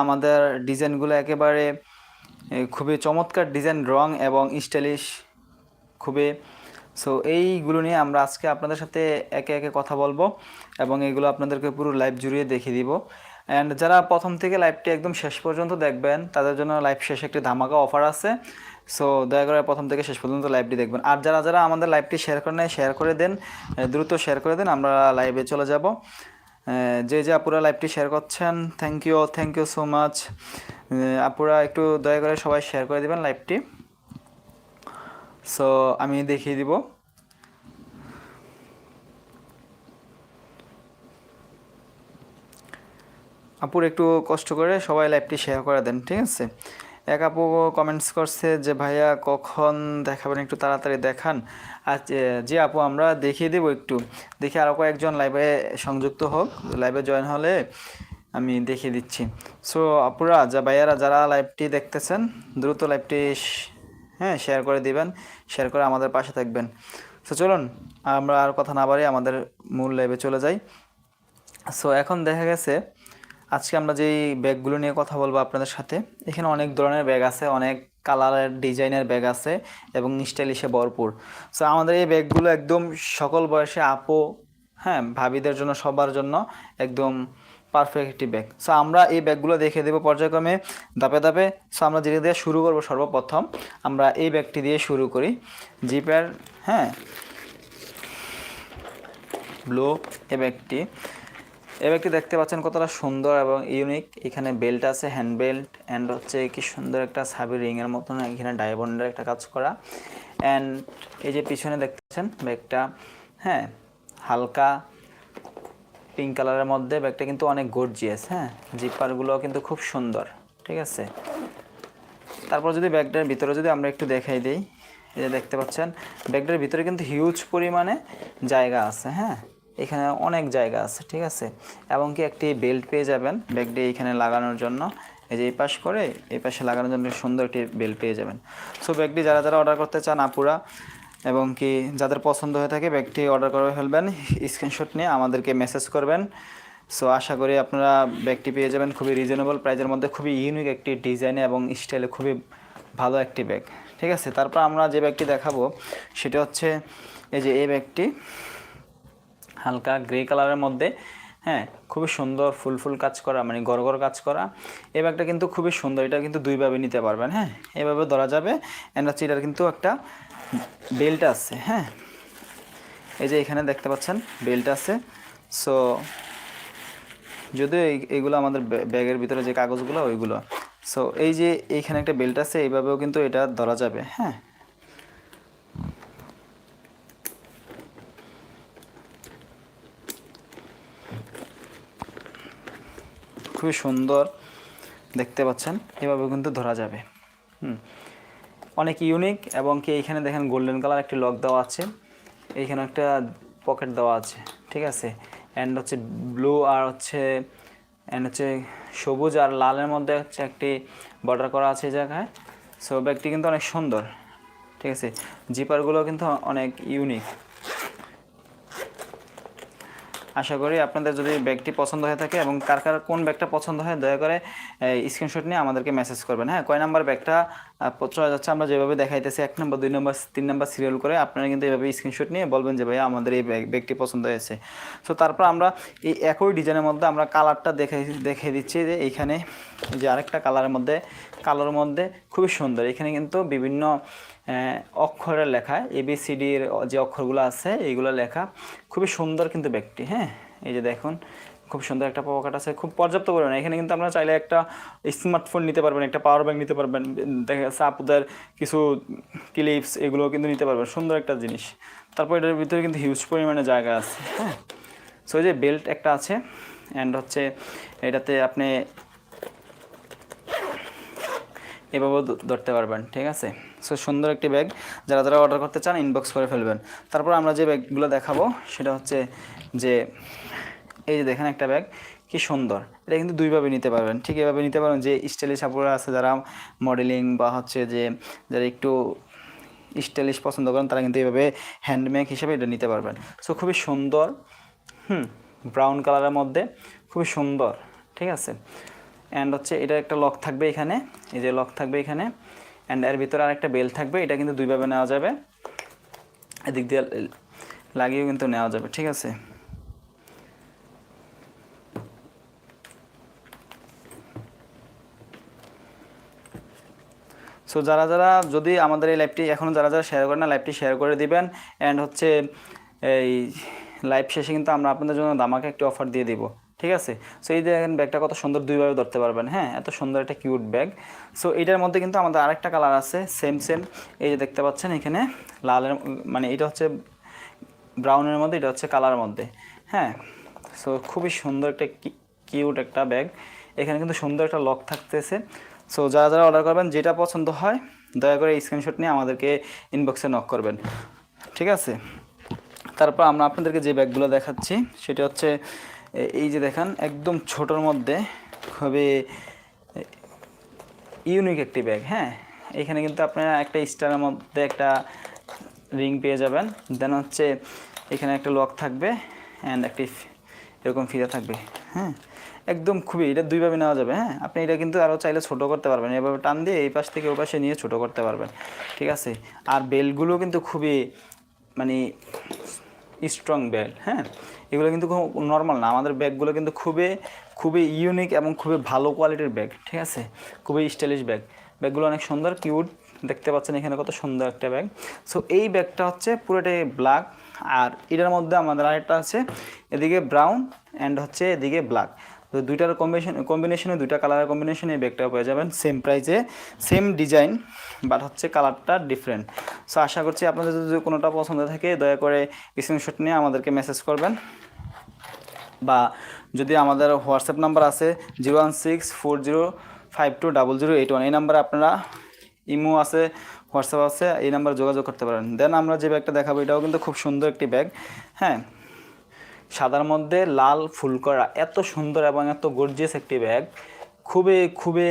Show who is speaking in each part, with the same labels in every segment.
Speaker 1: আমাদের ডিজাইনগুলো একেবারে খুবই চমৎকার ডিজাইন, রং এবং স্টাইলিশ খুবই। সো এইগুলো নিয়ে আমরা আজকে আপনাদের সাথে একে একে কথা বলব এবং এগুলো আপনাদেরকে পুরো লাইভ জুড়িয়ে দেখিয়ে দিব। অ্যান্ড যারা প্রথম থেকে লাইভটি একদম শেষ পর্যন্ত দেখবেন, তাদের জন্য লাইভ শেষে একটি ধামাকা অফার আছে। সো দয়া করে প্রথম থেকে শেষ পর্যন্ত লাইভটি দেখবেন। আর যারা যারা আমাদের লাইভটি শেয়ার করে নেয় শেয়ার করে দেন দ্রুত শেয়ার করে দেন, আমরা লাইভে চলে যাব। যে যে আপুরা লাইভটি শেয়ার করছেন thank you thank you so much আপুরা একটু দয়া করে সবাই শেয়ার করে দিবেন লাইভটি সো আমি দেখিয়ে দিব। আপুর একটু কষ্ট করে সবাই লাইভটি শেয়ার করে দেন, ঠিক আছে? এক আপু কমেন্টস করছে যে, ভাইয়া, কখন দেখাবেন? একটু তাড়াতাড়ি দেখান। যে আপু, আমরা দেখিয়ে দেবো একটু। দেখি আরও কয়েকজন লাইভে সংযুক্ত হোক। লাইভে জয়েন হলে আমি দেখিয়ে দিচ্ছি। সো আপুরা, যা ভাইয়ারা, যারা লাইভটি দেখতেছেন, দ্রুত লাইভটি হ্যাঁ শেয়ার করে দিবেন। শেয়ার করে আমাদের পাশে থাকবেন। সো চলুন, আমরা আর কথা না বাড়ি আমাদের মূল লাইভে চলে যাই। সো এখন দেখা গেছে, আজকে আমরা যেই ব্যাগগুলো নিয়ে কথা বলব আপনাদের সাথে, এখানে অনেক ধরনের ব্যাগ আছে, অনেক কালারের ডিজাইনের ব্যাগ আছে এবং স্টাইলিশে ভরপুর। সো আমাদের এই ব্যাগগুলো একদম সকল বয়সে আপো হ্যাঁ ভাবিদের জন্য, সবার জন্য একদম পারফেক্ট একটি ব্যাগ। সো আমরা এই ব্যাগগুলো দেখে দেবো পর্যায়ক্রমে, ধাপে ধাপে। সো আমরা যেটা দিয়ে শুরু করব সর্বপ্রথম, আমরা এই ব্যাগটি দিয়ে শুরু করি। জিপের হ্যাঁ ব্লু এই ব্যাগটি। এই ব্যাগটি দেখতে পাচ্ছেন কতটা সুন্দর এবং ইউনিক এখানে বেল্ট আছে হ্যান্ড বেল্ট অ্যান্ড হচ্ছে কি সুন্দর একটা সাবি রিংয়ের মতন, এখানে ডায়মন্ডের একটা কাজ করা। অ্যান্ড এই যে পিছনে দেখতে পাচ্ছেন ব্যাগটা হ্যাঁ হালকা পিঙ্ক কালারের মধ্যে, ব্যাগটা কিন্তু অনেক গর্জিয়াস হ্যাঁ জিপারগুলো কিন্তু খুব সুন্দর, ঠিক আছে? তারপর যদি ব্যাগটার ভিতরে যদি আমরা একটু দেখাই দিই, এই যে দেখতে পাচ্ছেন, ব্যাগটার ভিতরে কিন্তু হিউজ পরিমাণে জায়গা আছে হ্যাঁ? এখানে অনেক জায়গা আছে, ঠিক আছে? এবং কি একটি বেল্ট পেয়ে যাবেন ব্যাগটি এখানে লাগানোর জন্য। এই যে এই পাশ করে, এই পাশে লাগানোর জন্য সুন্দর একটি বেল্ট পেয়ে যাবেন। সো ব্যাগটি যারা যারা অর্ডার করতে চান, আপুরা, এবং কি যাদের পছন্দ হয়ে থাকে ব্যাগটি অর্ডার করে ফেলবেন, স্ক্রিনশট নিয়ে আমাদেরকে মেসেজ করবেন। সো, আশা করি আপনারা ব্যাগটি পেয়ে যাবেন, খুবই রিজনেবল প্রাইজের মধ্যে, খুবই ইউনিক একটি ডিজাইনে এবং স্টাইলে খুবই ভালো একটি ব্যাগ, ঠিক আছে? তারপর আমরা যে ব্যাগটি দেখাবো, সেটা হচ্ছে এই যে এই ব্যাগটি হালকা গ্রে কালারের মধ্যে হ্যাঁ খুবই সুন্দর ফুল ফুল কাজ করা মানে গড় কাজ করা। এই ব্যাগটা কিন্তু খুবই সুন্দর, এটা কিন্তু দুইভাবে নিতে পারবেন হ্যাঁ। এভাবে ধরা যাবে অ্যান্ড হচ্ছে এটার কিন্তু একটা বেল্ট আছে হ্যাঁ। এই যে এখানে দেখতে পাচ্ছেন বেল্ট আছে। সো যদিও এই- এইগুলো আমাদের ব্যা- ব্যাগের ভিতরে যে কাগজগুলো, ওইগুলো। সো এই যে এইখানে একটা বেল্ট আছে, এইভাবেও কিন্তু এটা ধরা যাবে হ্যাঁ। খুবই সুন্দর দেখতে পাচ্ছেন। এভাবে কিন্তু ধরা যাবে। হুম। অনেক ইউনিক এবং কি এইখানে দেখেন গোল্ডেন কালার একটি লক দেওয়া আছে। এইখানে একটা পকেট দেওয়া আছে, ঠিক আছে? অ্যান্ড হচ্ছে ব্লু আর হচ্ছে অ্যান্ড হচ্ছে সবুজ আর লালের মধ্যে হচ্ছে একটি বর্ডার করা আছে এই জায়গায়। সো ব্যাগটি কিন্তু অনেক সুন্দর, ঠিক আছে? জিপারগুলো কিন্তু অনেক ইউনিক আশা করি আপনাদের যদি ব্যাগটি পছন্দ হয়ে থাকে এবং কার কার কোন ব্যাগটা পছন্দ হয়, দয়া করে স্ক্রিনশট নিয়ে আমাদেরকে মেসেজ করবেন। হ্যাঁ কয় নাম্বার ব্যাগটা চলে যাচ্ছে আমরা যেভাবে দেখাইতেছি, এক নম্বর দুই নম্বর তিন নম্বর সিরিয়াল করে আপনারা কিন্তু এইভাবে স্ক্রিনশট নিয়ে বলবেন যে, ভাইয়া, আমাদের এই ব্যাগ, ব্যাগটি পছন্দ হয়েছে। সো তারপর আমরা এই একই ডিজাইনের মধ্যে আমরা কালারটা দেখে দেখে দিচ্ছি যে এইখানে যে আরেকটা কালারের মধ্যে কালোর মধ্যে খুবই সুন্দর। এখানে কিন্তু বিভিন্ন অক্ষরের লেখা এবিসিডির যে অক্ষরগুলো আছে এইগুলো লেখা। খুবই সুন্দর কিন্তু ব্যক্তি হ্যাঁ? এই যে দেখুন, খুব সুন্দর একটা পকেট আছে। খুব পর্যাপ্ত পরিমাণে। এখানে কিন্তু আপনারা চাইলে একটা স্মার্টফোন নিতে পারবেন, একটা পাওয়ার ব্যাংক নিতে পারবেন, দেখা যাচ্ছে আপুদের কিছু ক্লিপস এগুলো কিন্তু নিতে পারবেন। সুন্দর একটা জিনিস। তারপর এটার ভিতরে কিন্তু হিউজ পরিমাণে জায়গা আছে হ্যাঁ? সো এই যে বেল্ট একটা আছে অ্যান্ড হচ্ছে এটাতে আপনি এভাবেও ধরতে পারবেন, ঠিক আছে? সো সুন্দর একটি ব্যাগ যারা যারা অর্ডার করতে চান ইনবক্স করে ফেলবেন। তারপর আমরা যে ব্যাগগুলো দেখাবো, সেটা হচ্ছে যে, এই যে দেখেন একটা ব্যাগ কি সুন্দর। এটা কিন্তু দুইভাবে নিতে পারবেন। ঠিক এভাবে নিতে পারবেন যে স্টাইলিশ আপুরা আছে, যারা মডেলিং বা হচ্ছে যে, যারা একটু স্টাইলিশ পছন্দ করেন, তারা কিন্তু এইভাবে হ্যান্ডমেক হিসেবে এটা নিতে পারবেন। সো খুবই সুন্দর, হুম ব্রাউন কালারের মধ্যে, খুবই সুন্দর, ঠিক আছে? অ্যান্ড হচ্ছে এটা একটা লক থাকবে এখানে, এই যে লক থাকবে এখানে। অ্যান্ড এর ভিতরে আর একটা বেল থাকবে, এটা কিন্তু দুইভাবে নেওয়া যাবে। এদিক দিয়ে লাগিয়েও কিন্তু নেওয়া যাবে, ঠিক আছে? সো যারা যারা যদি আমাদের এই লাইভটি এখনও যারা যারা শেয়ার করেন না লাইভটি শেয়ার করে দিবেন। অ্যান্ড হচ্ছে এই লাইভ শেষে কিন্তু আমরা আপনাদের জন্য দামাকে একটি অফার দিয়ে দিব। ঠিক আছে? সো এই দেখেন ব্যাগটা কত সুন্দর দুইভাবে ধরতে পারবেন। হ্যাঁ এত সুন্দর একটা কিউট ব্যাগ সো এটার মধ্যে কিন্তু আমাদের আরেকটা কালার আছে সেম সেম এই যে দেখতে পাচ্ছেন এখানে লালের মানে এটা হচ্ছে ব্রাউনের মধ্যে, এটা হচ্ছে কালারের মধ্যে। হ্যাঁ সো খুবই সুন্দর একটা কিউট একটা ব্যাগ এখানে কিন্তু সুন্দর একটা লক থাকতেছে। সো যারা যারা অর্ডার করবেন, যেটা পছন্দ হয়, দয়া করে স্ক্রিনশট নিয়ে আমাদেরকে ইনবক্সে নক করবেন। ঠিক আছে? তারপর আমরা আপনাদেরকে যে ব্যাগগুলো দেখাচ্ছি, সেটা হচ্ছে এই যে দেখেন, একদম ছোটোর মধ্যে খুবই ইউনিক একটি ব্যাগ হ্যাঁ? এখানে কিন্তু আপনারা একটা স্টারের মধ্যে একটা রিং পেয়ে যাবেন। দেন হচ্ছে এখানে একটা লক থাকবে অ্যান্ড একটি এরকম ফিতা থাকবে হ্যাঁ? একদম খুবই, এটা দুইভাবে নেওয়া যাবে হ্যাঁ? আপনি এটা কিন্তু আরও চাইলে ছোটো করতে পারবেন, এভাবে টান দিয়ে এই পাশ থেকে ও পাশে নিয়ে ছোটো করতে পারবেন, ঠিক আছে? আর বেলগুলো কিন্তু খুবই মানে স্ট্রং ব্যাগ হ্যাঁ? এগুলো কিন্তু নর্মাল না। আমাদের ব্যাগগুলো কিন্তু খুবই খুবই ইউনিক এবং খুবই ভালো কোয়ালিটির ব্যাগ, ঠিক আছে? খুবই স্টাইলিশ ব্যাগ। ব্যাগগুলো অনেক সুন্দর কিউট দেখতে পাচ্ছেন এখানে কত সুন্দর একটা ব্যাগ। সো এই ব্যাগটা হচ্ছে পুরোটাই ব্ল্যাক আর এটার মধ্যে আমাদের আরেকটা আছে, এদিকে ব্রাউন অ্যান্ড হচ্ছে এদিকে ব্ল্যাক তো দুইটার কম্বিনেশন কম্বিনেশনে দুইটা কালারের কম্বিনেশনে এই ব্যাগটা পেয়ে যাবেন সেম প্রাইসে সেম ডিজাইন বাট হচ্ছে কালারটা ডিফারেন্ট সো আশা করছি আপনাদের যদি কোনোটা পছন্দ থাকে, দয়া করে স্ক্রিনশট নিয়ে আমাদেরকে মেসেজ করবেন। বা যদি আমাদের হোয়াটসঅ্যাপ নাম্বার আছে zero one six four zero five two double zero eight one এই নাম্বারে আপনারা ইমো আছে হোয়াটসঅ্যাপ আছে, এই নাম্বারে যোগাযোগ করতে পারেন। দেন আমরা যে ব্যাগটা দেখাবো, এটাও কিন্তু খুব সুন্দর একটি ব্যাগ হ্যাঁ? সাদার মধ্যে লাল ফুল করা এত সুন্দর এবং এত গর্জিয়াস একটি ব্যাগ খুবই খুবই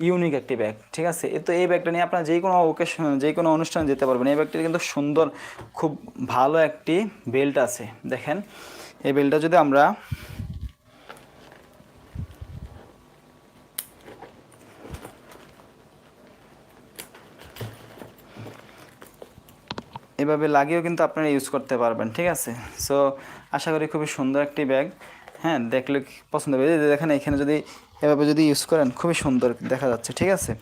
Speaker 1: ইউনিক একটি ব্যাগ ঠিক আছে? তো এই ব্যাগটা নিয়ে আপনারা যে কোনো ওকেশন যে কোনো অনুষ্ঠানে যেতে পারবেন। এই ব্যাগটির কিন্তু সুন্দর, খুব ভালো একটি বেল্ট আছে, দেখেন। এই বেল্টটা যদি আমরা এভাবে লাগিয়েও কিন্তু আপনারা ইউজ করতে পারবেন, ঠিক আছে? সো আশা করি খুবই সুন্দর একটি ব্যাগ। হ্যাঁ দেখলে পছন্দ হবে? দেখেন, এখানে যদি এভাবে যদি ইউজ করেন, খুবই সুন্দর দেখা যাচ্ছে, ঠিক আছে?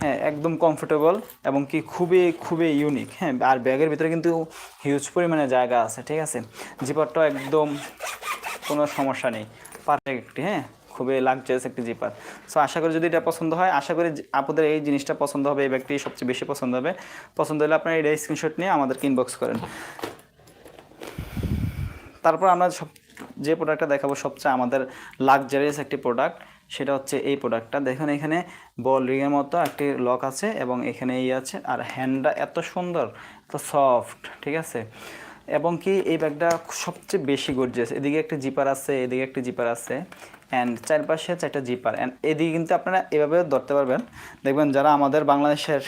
Speaker 1: হ্যাঁ একদম কমফোর্টেবল এবং কি খুবই খুবই ইউনিক হ্যাঁ আর ব্যাগের ভিতরে কিন্তু হিউজ পরিমাণে জায়গা আছে, ঠিক আছে? জিপারটাও একদম কোনো সমস্যা নেই। পারফেক্ট একটি হ্যাঁ? খুবই লাক্সারিয়াস একটি জিপার সো আশা করি যদি এটা পছন্দ হয়, আশা করি আপনাদের এই জিনিসটা পছন্দ হবে, এই ব্যাগটি সবচেয়ে বেশি পছন্দ হবে। পছন্দ হলে আপনারা এটা স্ক্রিনশট নিয়ে আমাদেরকে ইনবক্স করেন। তারপর আমরা সব যে প্রোডাক্টটা দেখাবো, সবচেয়ে আমাদের লাক্সারিয়াস একটি প্রোডাক্ট সেটা হচ্ছে এই প্রোডাক্টটা দেখুন, এখানে বল রিংয়ের মতো একটি লক আছে এবং এখানে এই আছে। আর হ্যান্ডটা এত সুন্দর, এত সফট ঠিক আছে? এবং কি এই ব্যাগটা সবচেয়ে বেশি গর্জিয়াস এদিকে একটি জিপার আছে, এদিকে একটি জিপার আছে। অ্যান্ড চারপাশে চারটা জিপার অ্যান্ড এদিকে কিন্তু আপনারা এভাবে ধরতে পারবেন। দেখবেন যারা আমাদের বাংলাদেশের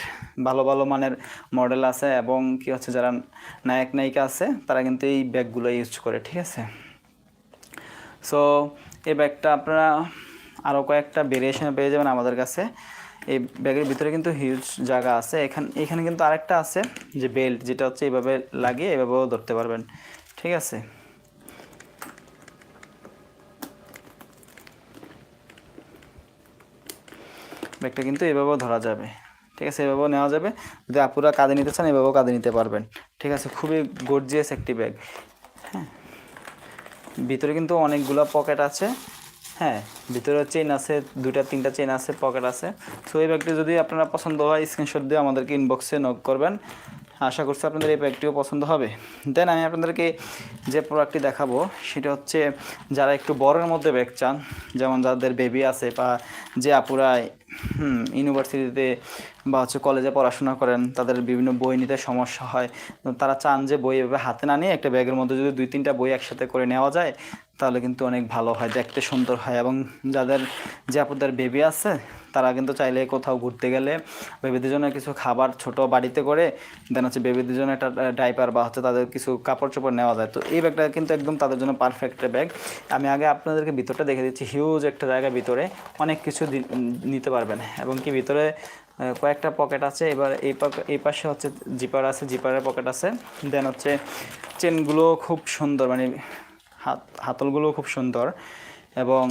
Speaker 1: ভালো ভালো মানের মডেল আছে এবং কি হচ্ছে, যারা নায়ক, নায়িকা আছে, তারা কিন্তু এই ব্যাগগুলো ইউজ করে, ঠিক আছে? সো এই ব্যাগটা আপনারা আরও কয়েকটা ভেরিয়েশনে পেয়ে যাবেন আমাদের কাছে। এই ব্যাগের ভিতরে কিন্তু হিউজ জায়গা আছে। এখানে এখানে কিন্তু আরেকটা আছে যে বেল্ট যেটা হচ্ছে এইভাবে লাগিয়ে এভাবেও ধরতে পারবেন। ঠিক আছে? ব্যাগটা কিন্তু এভাবেও ধরা যাবে। ঠিক আছে? এভাবেও নেওয়া যাবে। যদি আপুরা কাঁধে নিতে চান, এভাবেও কাঁধে নিতে পারবেন। ঠিক আছে? খুবই গর্জিয়াস একটি ব্যাগ। হ্যাঁ? ভিতরে কিন্তু অনেকগুলো পকেট আছে। হ্যাঁ? ভিতরে চেন আছে, দুইটা, তিনটা চেন আছে পকেট আছে। তো এই ব্যাগটি যদি আপনারা পছন্দ হয় স্ক্রিনশট দিয়ে আমাদেরকে ইনবক্সে নক করবেন। আশা করছি আপনাদের এই ব্যাগটিও পছন্দ হবে। দেন আমি আপনাদেরকে যে প্রোডাক্টটি দেখাবো, সেটা হচ্ছে যারা একটু বড়ের মধ্যে ব্যাগ চান, যেমন যাদের বেবি আছে বা যে আপুরা ইউনিভার্সিটিতে বা হচ্ছে কলেজে পড়াশোনা করেন, তাদের বিভিন্ন বই নিতে সমস্যা হয় তারা চান যে বই এভাবে হাতে না নিয়ে একটা ব্যাগের মধ্যে যদি দুই তিনটা বই একসাথে করে নেওয়া যায়, তাহলে কিন্তু অনেক ভালো হয়, দেখতে সুন্দর হয় এবং যাদের, যে আপুদের বেবি আছে, তারা কিন্তু চাইলে কোথাও ঘুরতে গেলে বেবিদের জন্য কিছু খাবার ছোট বাড়িতে করে দেন হচ্ছে বেবিদের জন্য একটা ডাইপার বা হচ্ছে তাদের কিছু কাপড় চোপড় নেওয়া যায়, তো এই ব্যাগটা কিন্তু একদম তাদের জন্য পারফেক্ট ব্যাগ আমি আগে আপনাদেরকে ভিতরটা দেখে দিচ্ছি হিউজ একটা জায়গা ভিতরে অনেক কিছু নিতে পারবেন, এবং কি ভিতরে কয়েকটা পকেট আছে। এবার এই এই পাশে হচ্ছে জিপার আছে, জিপারের পকেট আছে। দেন হচ্ছে চেনগুলো খুব সুন্দর মানে হাত, হাতলগুলো খুব সুন্দর এবং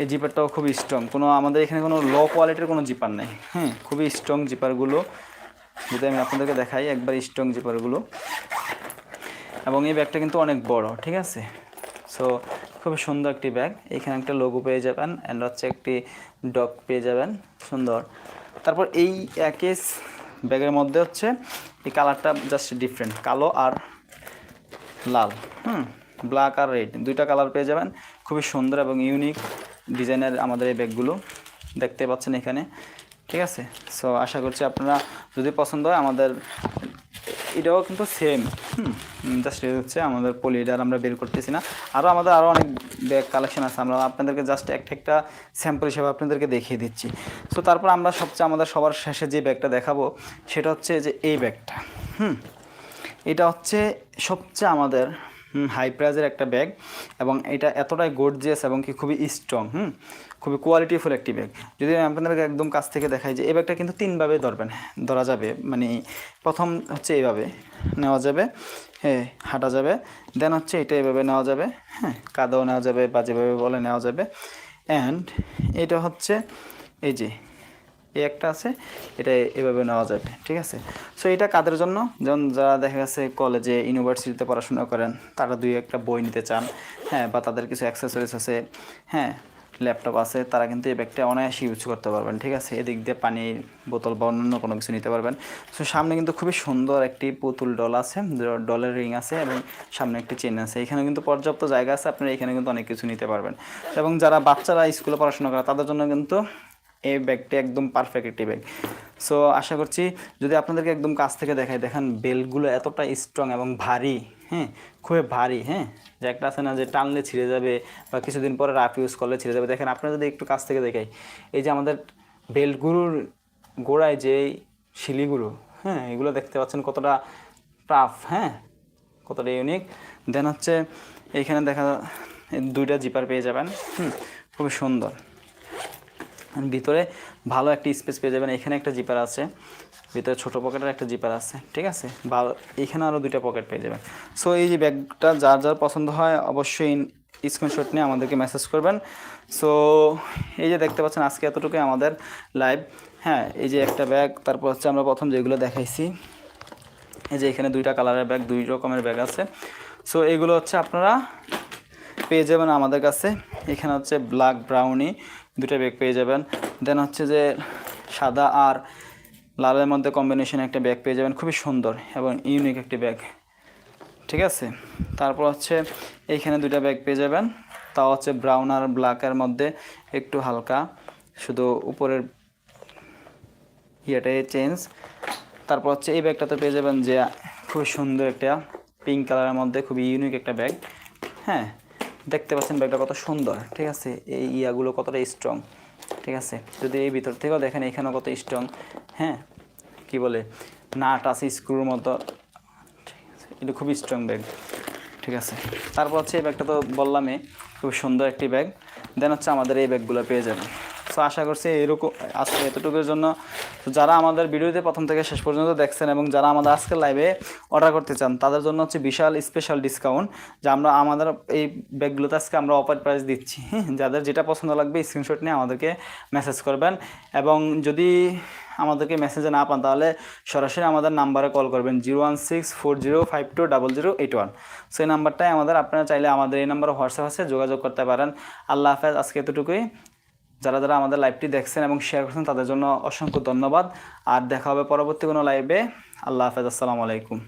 Speaker 1: এই জিপারটাও খুবই স্ট্রং কোনো আমাদের এখানে কোনো লো কোয়ালিটির কোনো জিপার নেই। হ্যাঁ খুবই স্ট্রং জিপারগুলো। যদি আমি আপনাদেরকে দেখাই, একবার স্ট্রং জিপারগুলো। এবং এই ব্যাগটা কিন্তু অনেক বড়, ঠিক আছে? সো খুবই সুন্দর একটি ব্যাগ। এখানে একটা লোগো পেয়ে যাবেন। অ্যান্ড হচ্ছে একটি ডগ পেয়ে যাবেন। সুন্দর। তারপর এই একই ব্যাগের মধ্যে হচ্ছে এই কালারটা জাস্ট ডিফারেন্ট কালো আর লাল, হুম ব্ল্যাক আর রেড দুইটা কালার পেয়ে যাবেন। খুবই সুন্দর এবং ইউনিক ডিজাইনের আমাদের এই ব্যাগগুলো দেখতে পাচ্ছেন এখানে, ঠিক আছে? সো আশা করছি আপনারা যদি পছন্দ হয় আমাদের, এটাও কিন্তু সেম হুম জাস্ট হচ্ছে আমাদের পলিডার আমরা বের করতেছি না। আরও আমাদের আরও অনেক ব্যাগ কালেকশন আছে, আমরা আপনাদেরকে জাস্ট একটা একটা স্যাম্পল হিসেবে আপনাদেরকে দেখিয়ে দিচ্ছি। সো তারপর আমরা সবচেয়ে আমাদের সবার শেষে যে ব্যাগটা দেখাবো, সেটা হচ্ছে যে এই ব্যাগটা, হুম? এটা হচ্ছে সবচেয়ে আমাদের হাই প্রাইজের একটা ব্যাগ এবং এটা এতটাই গর্জিয়াস এবং কি খুবই স্ট্রং হুম? খুবই কোয়ালিটিফুল একটি ব্যাগ যদি আমি আপনাদেরকে একদম কাছ থেকে দেখাই যে, এই ব্যাগটা কিন্তু তিনভাবে ধরবেন। ধরা যাবে মানে প্রথম হচ্ছে এইভাবে নেওয়া যাবে হ্যাঁ হাঁটা যাবে। দেন হচ্ছে এটা এভাবে নেওয়া যাবে হ্যাঁ কাদাও নেওয়া যাবে বা যেভাবে বলে নেওয়া যাবে। অ্যান্ড এটা হচ্ছে এই যে, এই একটা আছে, এটা এভাবে নেওয়া যাবে, ঠিক আছে? সো এটা কাদের জন্য? যেমন যারা দেখা গেছে কলেজে ইউনিভার্সিটিতে পড়াশোনা করেন, তারা দুই একটা বই নিতে চান হ্যাঁ বা তাদের কিছু অ্যাক্সেসরিজ আছে হ্যাঁ ল্যাপটপ আছে, তারা কিন্তু এই ব্যাগটা অনায়াসে ইউজ করতে পারবেন, ঠিক আছে? এদিক দিয়ে পানির বোতল বা অন্যান্য কোনো কিছু নিতে পারবেন। সো সামনে কিন্তু খুবই সুন্দর একটি পুতুল ডল আছে ডলের রিং আছে এবং সামনে একটি চেন আছে। এখানে কিন্তু পর্যাপ্ত জায়গা আছে, আপনারা এখানে কিন্তু অনেক কিছু নিতে পারবেন। এবং যারা বাচ্চারা স্কুলে পড়াশোনা করে, তাদের জন্য কিন্তু এই ব্যাগটি একদম পারফেক্ট একটি ব্যাগ সো আশা করছি যদি আপনাদেরকে একদম কাছ থেকে দেখাই, দেখেন বেলগুলো এতটা স্ট্রং এবং ভারী। হ্যাঁ খুবই ভারী হ্যাঁ। যে একটা আছে না যে টানলে ছিঁড়ে যাবে বা কিছুদিন পরে রাফ ইউজ করলে ছিঁড়ে যাবে। দেখেন, আপনারা যদি একটু কাছ থেকে দেখাই, এই যে আমাদের বেল্টগুলোর গোড়ায় যে শিলিগুলো হ্যাঁ এগুলো দেখতে পাচ্ছেন কতটা টাফ হ্যাঁ কতটা ইউনিক। দেন হচ্ছে এইখানে দেখা দুইটা জিপার পেয়ে যাবেন, হুম, খুবই সুন্দর। ভিতরে ভালো একটা স্পেস পেয়ে যাবেন। এখানে একটা জিপার আছে। ভিতরে ছোটো পকেটের একটা জিপার আছে, ঠিক আছে? বা এখানে আরও দুইটা পকেট পেয়ে যাবেন। সো এই যে ব্যাগটা যার যার পছন্দ হয়, অবশ্যই স্ক্রিনশট নিয়ে আমাদেরকে মেসেজ করবেন। সো এই যে দেখতে পাচ্ছেন, আজকে এতটুকুই আমাদের লাইভ হ্যাঁ এই যে একটা ব্যাগ, তারপর হচ্ছে আমরা প্রথম যেগুলো দেখাইছি। এই যে এখানে দুইটা কালারের ব্যাগ, দুই রকমের ব্যাগ আছে। সো এগুলো হচ্ছে আপনারা পেয়ে যাবেন আমাদের কাছে। এখানে হচ্ছে ব্ল্যাক ব্রাউনি দুটো ব্যাগ পেয়ে যাবেন। দেন হচ্ছে যে সাদা আর লালের মধ্যে কম্বিনেশন একটা ব্যাগ পেয়ে যাবেন, খুবই সুন্দর এবং ইউনিক একটি ব্যাগ ঠিক আছে? তারপর হচ্ছে এইখানে দুইটা ব্যাগ পেয়ে যাবেন। তাও হচ্ছে ব্রাউন আর ব্ল্যাকের মধ্যে একটু হালকা, শুধু উপরের ইয়েটাই চেঞ্জ তারপর হচ্ছে এই ব্যাগটাতে পেয়ে যাবেন যে খুব সুন্দর একটা পিঙ্ক কালারের মধ্যে খুবই ইউনিক একটা ব্যাগ হ্যাঁ দেখতে পাচ্ছেন ব্যাগটা কত সুন্দর। ঠিক আছে? এই ইয়াগুলো কতটা স্ট্রং ঠিক আছে? যদি এই ভিতর থেকেও দেখেন, এখানেও কত স্ট্রং হ্যাঁ কি বলে, নাট আছে স্ক্রুর মতো। এটা খুবই স্ট্রং ব্যাগ ঠিক আছে? তারপর হচ্ছে এই ব্যাগটা তো বললামই, খুব সুন্দর একটি ব্যাগ দেন হচ্ছে আমাদের এই ব্যাগগুলো পেয়ে যাবেন। সো আশা করছি এরকম আজকে এতটুকুর জন্য। যারা আমাদের ভিডিওতে প্রথম থেকে শেষ পর্যন্ত দেখছেন এবং যারা আমাদের আজকের লাইভে অর্ডার করতে চান, তাদের জন্য হচ্ছে বিশাল স্পেশাল ডিসকাউন্ট যে আমরা আমাদের এই ব্যাগগুলোতে আজকে আমরা অফার প্রাইস দিচ্ছি। হ্যাঁ যাদের যেটা পছন্দ লাগবে স্ক্রিনশট নিয়ে আমাদেরকে মেসেজ করবেন এবং যদি আমাদেরকে মেসেজে না পান, তাহলে সরাসরি আমাদের নাম্বারে কল করবেন zero one six four zero five two double zero eight one. সেই নাম্বারটাই আমাদের আপনারা চাইলে আমাদের এই নাম্বারে হোয়াটসঅ্যাপ আছে, যোগাযোগ করতে পারেন। আল্লাহ হাফেজ, আজকে এতটুকুই। যারা যারা আমাদের লাইভটি দেখছেন এবং শেয়ার করছেন, তাদের জন্য অসংখ্য ধন্যবাদ। আর দেখা হবে পরবর্তী কোনো লাইভে আল্লাহ হাফেজ, আসসালামু আলাইকুম।